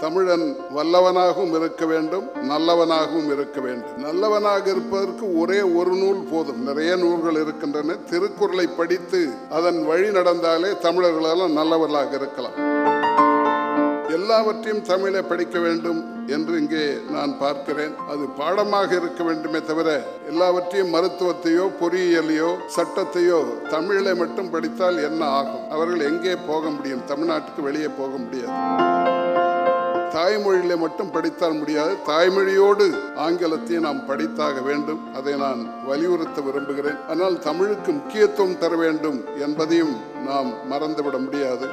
தமிழன் வல்லவனாகவும் இருக்க வேண்டும் நல்லவனாகவும் இருக்க வேண்டும். நல்லவனாக இருப்பதற்கு ஒரே ஒரு நூல் போதும். நிறைய நூல்கள் இருக்கின்றன. திருக்குறளை படித்து அதன் வழி நடந்தாலே தமிழர்களால் நல்லவர்களாக இருக்கலாம். எல்லாவற்றையும் தமிழை படிக்க வேண்டும் என்று இங்கே நான் பார்க்கிறேன். அது பாடமாக இருக்க வேண்டுமே தவிர எல்லாவற்றையும் மருத்துவத்தையோ பொறியியலையோ சட்டத்தையோ தமிழை மட்டும் படித்தால் என்ன ஆகும்? அவர்கள் எங்கே போக முடியும்? தமிழ்நாட்டுக்கு வெளியே போக முடியாது. தாய்மொழியில மட்டும் படித்தால் முடியாது. தாய்மொழியோடு ஆங்கிலத்தையும் நாம் படித்தாக வேண்டும். அதை நான் வலியுறுத்த விரும்புகிறேன். ஆனால் தமிழுக்கு முக்கியத்துவம் தர வேண்டும் என்பதையும் நாம் மறந்துவிட முடியாது.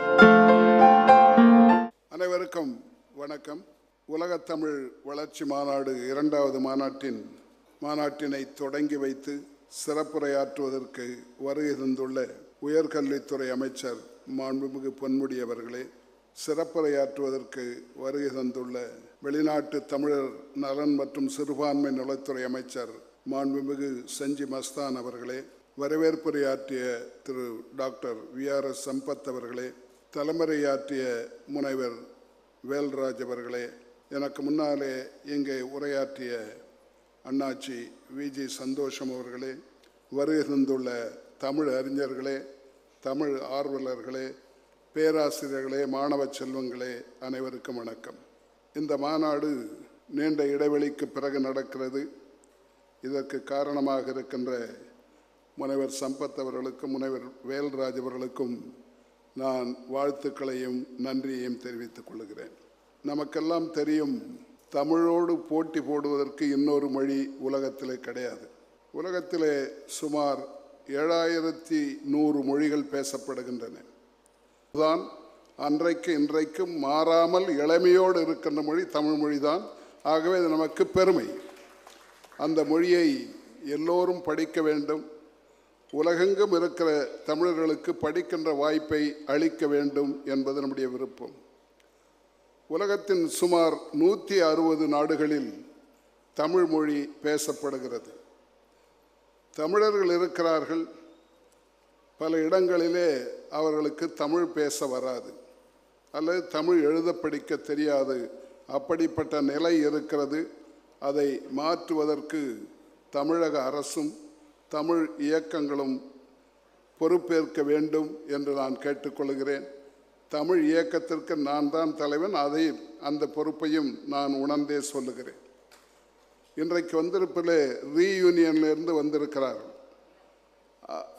அனைவருக்கும் வணக்கம். உலகத்தமிழ் வளர்ச்சி மாநாடு இரண்டாவது மாநாட்டின் மாநாட்டினை தொடங்கி வைத்து சிறப்புரையாற்றுவதற்கு வருகை தந்துள்ள உயர்கல்வித்துறை அமைச்சர் மாண்புமிகு பொன்முடி அவர்களே சிறப்புரையாற்றுவதற்கு வருகை தந்துள்ள வெளிநாட்டு தமிழர் நலன் மற்றும் சிறுபான்மை நலத்துறை அமைச்சர் மாண்புமிகு செஞ்சி மஸ்தான் அவர்களே வரவேற்புரையாற்றிய Thiru doctor V R S Sampath அவர்களே தலைமுறையாற்றிய முனைவர் வேல்ராஜ் அவர்களே எனக்கு முன்னாலே இங்கே உரையாற்றிய அண்ணாச்சி விஜி சந்தோஷம் அவர்களே வருகை தந்துள்ள தமிழ் அறிஞர்களே தமிழ் ஆர்வலர்களே பேராசிரியர்களே மாணவ செல்வங்களே அனைவருக்கும் வணக்கம். இந்த மாநாடு நீண்ட இடைவெளிக்கு பிறகு நடக்கிறது. இதற்கு காரணமாக இருக்கின்ற முனைவர் சம்பத் அவர்களுக்கும் முனைவர் வேல்ராஜ் அவர்களுக்கும் நான் வாழ்த்துக்களையும் நன்றியையும் தெரிவித்துக் கொள்கிறேன். நமக்கெல்லாம் தெரியும் தமிழோடு போட்டி போடுவதற்கு இன்னொரு மொழி உலகத்திலே கிடையாது. உலகத்திலே சுமார் ஏழாயிரத்தி நூறு மொழிகள் பேசப்படுகின்றன. தான் அன்றைக்கு இன்றைக்கும் மாறாமல் இளமையோடு இருக்கின்ற மொழி தமிழ் மொழிதான். ஆகவே இது நமக்கு பெருமை. அந்த மொழியை எல்லோரும் படிக்க வேண்டும். உலகெங்கும் இருக்கிற தமிழர்களுக்கு படிக்கின்ற வாய்ப்பை அளிக்க வேண்டும் என்பது நம்முடைய விருப்பம். உலகத்தின் சுமார் நூற்றி அறுபது நாடுகளில் தமிழ் மொழி பேசப்படுகிறது. தமிழர்கள் இருக்கிறார்கள். பல இடங்களிலே அவர்களுக்கு தமிழ் பேச வராது. அல்லது தமிழ் எழுத படிக்க தெரியாது. அப்படிப்பட்ட நிலை இருக்கிறது. அதை மாற்றுவதற்கு தமிழக அரசும் தமிழ் இயக்கங்களும் பொறுப்பேற்க வேண்டும் என்று நான் கேட்டுக்கொள்கிறேன். தமிழ் இயக்கத்திற்கு நான் தான் தலைவன். அதை அந்த பொறுப்பையும் நான் உணர்ந்தே சொல்லுகிறேன். இன்றைக்கு வந்திருப்பிலே ரீயூனியன்லேருந்து வந்திருக்கிறார்கள்.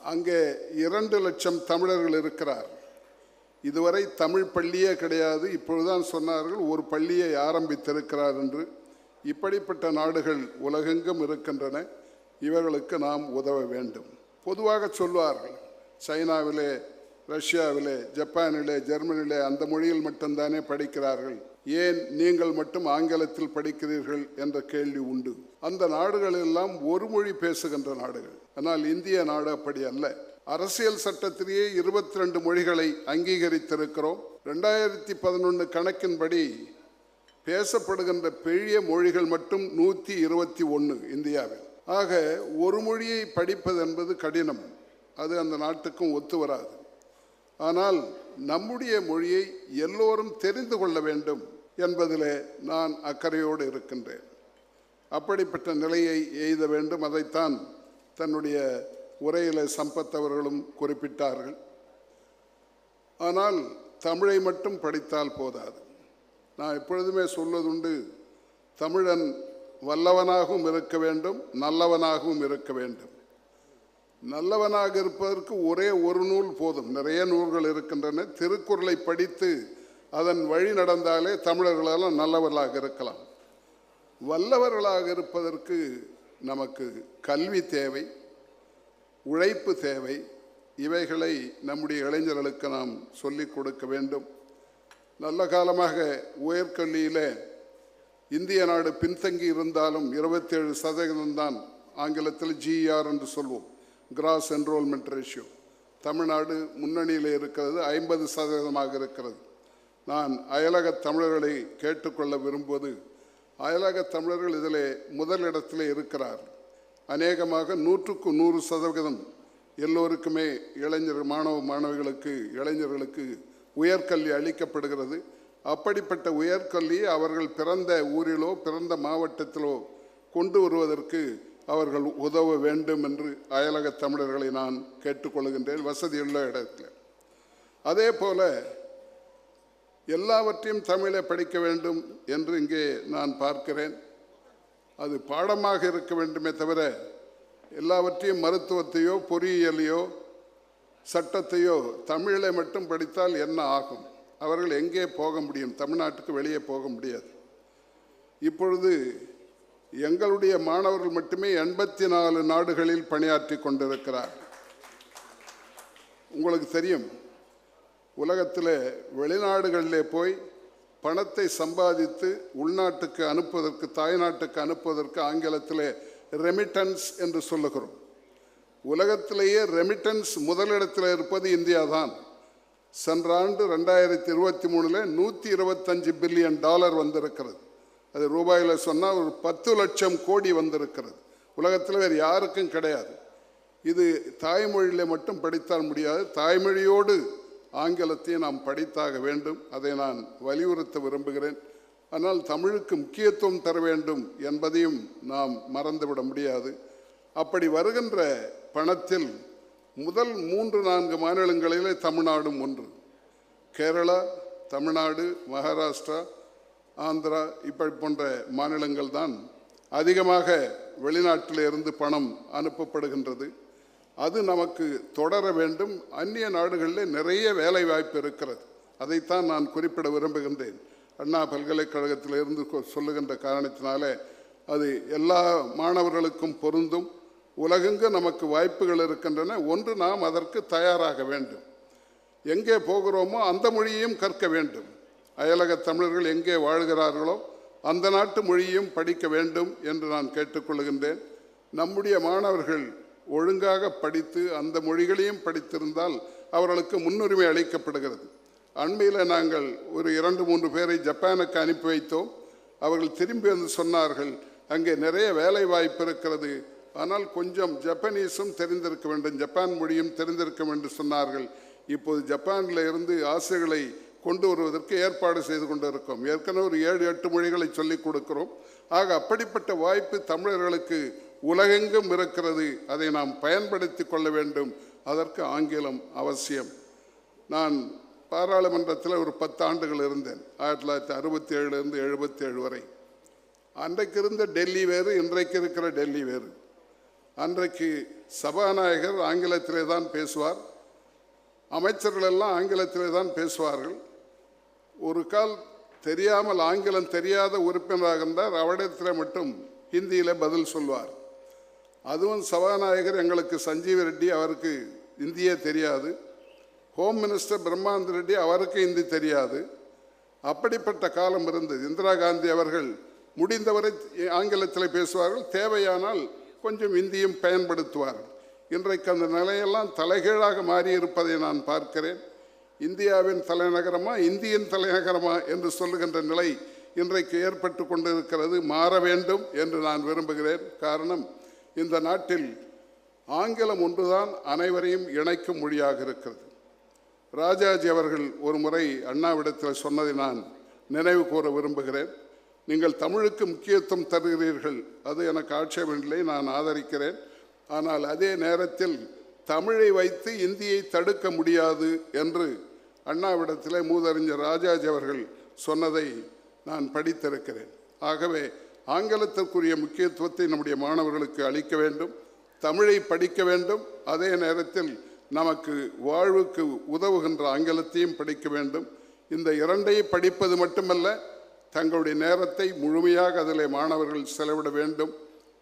அங்கே இரண்டு லட்சம் தமிழர்கள் இருக்கிறார். இதுவரை தமிழ் பள்ளியே கிடையாது. இப்பொழுதுதான் சொன்னார்கள் ஒரு பள்ளியை ஆரம்பித்திருக்கிறார் என்று. இப்படிப்பட்ட நாடுகள் உலகெங்கும் இருக்கின்றன. இவர்களுக்கு நாம் உதவ வேண்டும். பொதுவாக சொல்வார்கள் சைனாவிலே ரஷ்யாவிலே ஜப்பானிலே ஜெர்மனிலே அந்த மொழியில் மட்டும்தானே படிக்கிறார்கள். ஏன் நீங்கள் மட்டும் ஆங்கிலத்தில் படிக்கிறீர்கள் என்ற கேள்வி உண்டு. அந்த நாடுகள் எல்லாம் ஒரு மொழி பேசுகின்ற நாடுகள். ஆனால் இந்திய நாடு அப்படி அல்ல. அரசியல் சட்டத்திலேயே இருபத்தி ரெண்டு மொழிகளை அங்கீகரித்திருக்கிறோம். ரெண்டாயிரத்தி பதினொன்று கணக்கின்படி பேசப்படுகின்ற பெரிய மொழிகள் மட்டும் நூற்றி இருபத்தி ஒன்று இந்தியாவில். ஆக ஒரு மொழியை படிப்பது என்பது கடினம். அது அந்த நாட்டுக்கும் ஒத்து வராது. ஆனால் நம்முடைய மொழியை எல்லோரும் தெரிந்து கொள்ள வேண்டும் என்பதிலே நான் அக்கறையோடு இருக்கின்றேன். அப்படிப்பட்ட நிலையை எய்த வேண்டும் அதைத்தான் தன்னுடைய உரையில சம்பத் அவர்களும் குறிப்பிட்டார்கள். ஆனால் தமிழை மட்டும் படித்தால் போதாது. நான் எப்பொழுதுமே சொல்வதுண்டு தமிழன் வல்லவனாகவும் இருக்க வேண்டும் நல்லவனாகவும் இருக்க வேண்டும். நல்லவனாக இருப்பதற்கு ஒரே ஒரு நூல் போதும். நிறைய நூல்கள் இருக்கின்றன. திருக்குறளை படித்து அதன் வழி நடந்தாலே தமிழர்களெல்லாம் நல்லவர்களாக இருக்கலாம். வல்லவர்களாக இருப்பதற்கு நமக்கு கல்வி தேவை உழைப்பு தேவை. இவைகளை நம்முடைய இளைஞர்களுக்கு நாம் சொல்லிக் கொடுக்க வேண்டும். நல்ல காலமாக உயர்கல்வியில் இந்திய நாடு பின்தங்கி இருந்தாலும் இருபத்தேழு சதவீதம்தான் ஆங்கிலத்தில் ஜிஆர் என்று சொல்வோம். கிராஸ் என்ரோல்மெண்ட் ரேஷியோ தமிழ்நாடு முன்னணியில் இருக்கிறது ஐம்பது சதவீதமாக இருக்கிறது. நான் அயலக தமிழர்களை கேட்டுக்கொள்ள விரும்புவது அயலக தமிழர்கள் இதிலே முதலிடத்தில் இருக்கிறார். அநேகமாக நூற்றுக்கு நூறு சதவிகிதம் எல்லோருக்குமே இளைஞர் மாணவ மாணவிகளுக்கு இளைஞர்களுக்கு உயர்கல்வி அளிக்கப்படுகிறது. அப்படிப்பட்ட உயர்கல்வியை அவர்கள் பிறந்த ஊரிலோ பிறந்த மாவட்டத்திலோ கொண்டு வருவதற்கு அவர்கள் உதவ வேண்டும் என்று அயலக தமிழர்களை நான் கேட்டுக்கொள்கின்றேன் வசதியுள்ள இடத்தில். அதே போல எல்லாவற்றையும் தமிழை படிக்க வேண்டும் என்று இங்கே நான் பார்க்கிறேன். அது பாடமாக இருக்க வேண்டுமே தவிர எல்லாவற்றையும் மருத்துவத்தையோ பொறியியலையோ சட்டத்தையோ தமிழை மட்டும் படித்தால் என்ன ஆகும்? அவர்கள் எங்கே போக முடியும்? தமிழ்நாட்டுக்கு வெளியே போக முடியாது. இப்பொழுது எங்களுடைய மாணவர்கள் மட்டுமே எண்பத்தி நாலு நாடுகளில் பணியாற்றி கொண்டிருக்கிறார். உங்களுக்கு தெரியும் உலகத்தில் வெளிநாடுகளிலே போய் பணத்தை சம்பாதித்து உள்நாட்டுக்கு அனுப்புவதற்கு தாய்நாட்டுக்கு அனுப்புவதற்கு ஆங்கிலத்தில் ரெமிட்டன்ஸ் என்று சொல்லுகிறோம். உலகத்திலேயே ரெமிட்டன்ஸ் முதலிடத்தில் இருப்பது இந்தியா தான் சென்ற ஆண்டு ரெண்டாயிரத்தி இருபத்தி மூணில் நூற்றி இருபத்தஞ்சு பில்லியன் டாலர் வந்திருக்கிறது. அது ரூபாயில் சொன்னால் ஒரு பத்து லட்சம் கோடி வந்திருக்கிறது. உலகத்தில் வேறு யாருக்கும் கிடையாது. இது தாய்மொழியில் மட்டும் படித்தால் முடியாது. தாய்மொழியோடு ஆங்கிலத்தையும் நாம் படித்தாக வேண்டும். அதை நான் வலியுறுத்த விரும்புகிறேன். ஆனால் தமிழுக்கு முக்கியத்துவம் தர வேண்டும் என்பதையும் நாம் மறந்துவிட முடியாது. அப்படி வருகின்ற பணத்தில் முதல் மூன்று நான்கு மாநிலங்களிலே தமிழ்நாடும் ஒன்று. கேரளா தமிழ்நாடு மகாராஷ்டிரா ஆந்திரா இப்படி போன்ற மாநிலங்கள் தான் அதிகமாக வெளிநாட்டில் இருந்து பணம் அனுப்பப்படுகின்றது. அது நமக்கு தொடர வேண்டும். அந்நிய நாடுகளில் நிறைய வேலை வாய்ப்பு இருக்கிறது. அதைத்தான் நான் குறிப்பிட விரும்புகின்றேன். அண்ணா பல்கலைக்கழகத்திலிருந்து கொ- சொல்லுகின்ற காரணத்தினாலே அது எல்லா மாணவர்களுக்கும் பொருந்தும். உலகெங்கு நமக்கு வாய்ப்புகள் இருக்கின்றன. ஒன்று நாம் அதற்கு தயாராக வேண்டும். எங்கே போகிறோமோ அந்த மொழியையும் கற்க வேண்டும். அயலக தமிழர்கள் எங்கே வாழ்கிறார்களோ அந்த நாட்டு மொழியும் படிக்க வேண்டும் என்று நான் கேட்டுக்கொள்கின்றேன். நம்முடைய மாணவர்கள் ஒழுங்காக படித்து அந்த மொழிகளையும் படித்திருந்தால் அவர்களுக்கு முன்னுரிமை அளிக்கப்படுகிறது. அண்மையில் நாங்கள் ஒரு இரண்டு மூன்று பேரை ஜப்பானுக்கு அனுப்பி வைத்தோம். அவர்கள் திரும்பி வந்து சொன்னார்கள் அங்கே நிறைய வேலை வாய்ப்பு இருக்கிறது. ஆனால் கொஞ்சம் ஜப்பனீஸும் தெரிந்திருக்க வேண்டும் ஜப்பான் மொழியும் தெரிந்திருக்க வேண்டும் சொன்னார்கள். இப்போது ஜப்பானில் இருந்து ஆசைகளை கொண்டு வருவதற்கு ஏற்பாடு செய்து கொண்டிருக்கோம் ஏற்கனவே ஒரு ஏழு எட்டு மொழிகளை சொல்லிக் கொடுக்கிறோம். ஆக அப்படிப்பட்ட வாய்ப்பு தமிழர்களுக்கு உலகெங்கும் இருக்கிறது. அதை நாம் பயன்படுத்தி கொள்ள வேண்டும். அதற்கு ஆங்கிலம் அவசியம். நான் பாராளுமன்றத்தில் ஒரு பத்து ஆண்டுகள் இருந்தேன். ஆயிரத்தி தொள்ளாயிரத்தி அறுபத்தி ஏழுலேருந்து எழுபத்தி ஏழு வரை. அன்றைக்கு இருந்த டெல்லி வேறு இன்றைக்கு இருக்கிற டெல்லி வேறு. அன்றைக்கு சபாநாயகர் ஆங்கிலத்திலே தான் பேசுவார். அமைச்சர்கள் எல்லாம் ஆங்கிலத்திலே தான் பேசுவார்கள். ஒரு கால் தெரியாமல் ஆங்கிலம் தெரியாத உறுப்பினராக இருந்தார். அவரிடத்தில் மட்டும் ஹிந்தியில் பதில் சொல்வார். அதுவும் சபாநாயகர் எங்களுக்கு சஞ்சீவ் ரெட்டி அவருக்கு இந்தியே தெரியாது. ஹோம் மினிஸ்டர் பிரம்மானந்த ரெட்டி அவருக்கு இந்தி தெரியாது. அப்படிப்பட்ட காலம் இருந்தது. இந்திரா காந்தி அவர்கள் முடிந்தவரை ஆங்கிலத்தில் பேசுவார்கள். தேவையானால் கொஞ்சம் இந்தியும் பயன்படுத்துவார்கள். இன்றைக்கு அந்த நிலையெல்லாம் தலைகீழாக மாறி இருப்பதை நான் பார்க்கிறேன். இந்தியாவின் தலைநகரமா இந்தியின் தலைநகரமா என்று சொல்லுகின்ற நிலை இன்றைக்கு ஏற்பட்டு கொண்டிருக்கிறது மாற வேண்டும் என்று நான் விரும்புகிறேன். காரணம் இந்த நாட்டில் ஆங்கிலம் ஒன்றுதான் அனைவரையும் இணைக்கும் மொழியாக இருக்கிறது. ராஜாஜி அவர்கள் ஒரு முறை அண்ணாவிடத்தில் சொன்னதை நான் நினைவு கூற விரும்புகிறேன். நீங்கள் தமிழுக்கு முக்கியத்துவம் தருகிறீர்கள் அது எனக்கு ஆட்சேபமில்லை நான் ஆதரிக்கிறேன். ஆனால் அதே நேரத்தில் தமிழை வைத்து இந்தியை தடுக்க முடியாது என்று அண்ணாவிடத்திலே மூதறிஞர் ராஜாஜி அவர்கள் சொன்னதை நான் படித்திருக்கிறேன். ஆகவே ஆங்கிலத்திற்குரிய முக்கியத்துவத்தை நம்முடைய மாணவர்களுக்கு அளிக்க வேண்டும் தமிழை படிக்க வேண்டும் அதே நேரத்தில் நமக்கு வாழ்வுக்கு உதவுகின்ற ஆங்கிலத்தையும் படிக்க வேண்டும். இந்த இரண்டையும் படிப்பது மட்டுமல்ல தங்களுடைய நேரத்தை முழுமையாக அதிலே மாணவர்கள் செலவிட வேண்டும்.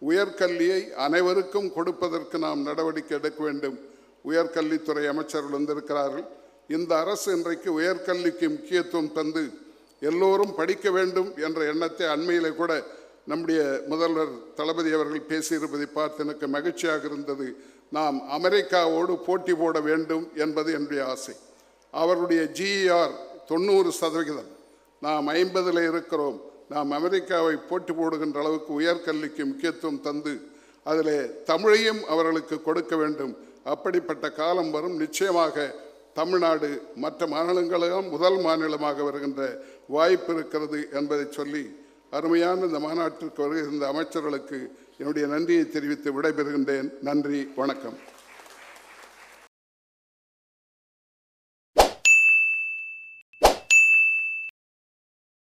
உயர்கல்வியை அனைவருக்கும் கொடுப்பதற்கு நாம் நடவடிக்கை எடுக்க வேண்டும். உயர்கல்வித்துறை அமைச்சர்கள் வந்திருக்கிறார்கள். இந்த அரசு இன்றைக்கு உயர்கல்விக்கு முக்கியத்துவம் தந்து எல்லோரும் படிக்க வேண்டும் என்ற எண்ணத்தை அண்மையிலே கூட நம்முடைய முதல்வர் தளபதி அவர்கள் பேசியிருப்பதை பார்த்து எனக்கு மகிழ்ச்சியாக இருந்தது. நாம் அமெரிக்காவோடு போட்டி போட வேண்டும் என்பது என்னுடைய ஆசை. அவருடைய ஜிஇஆர் தொண்ணூறு சதவிகிதம். நாம் ஐம்பதில் இருக்கிறோம். நாம் அமெரிக்காவை போட்டி போடுகின்ற அளவுக்கு உயர்கல்விக்கு முக்கியத்துவம் தந்து அதில் தமிழையும் அவர்களுக்கு கொடுக்க வேண்டும். அப்படிப்பட்ட காலம் வரும். நிச்சயமாக தமிழ்நாடு மற்ற மாநிலங்களெல்லாம் முதல் மாநிலமாக வருகின்ற வாய்ப்பு இருக்கிறது என்பதை சொல்லி அருமையான இந்த மாநாட்டிற்கு வருகின்ற அமைச்சர்களுக்கு என்னுடைய நன்றியை தெரிவித்து விடைபெறுகின்றேன். நன்றி வணக்கம்.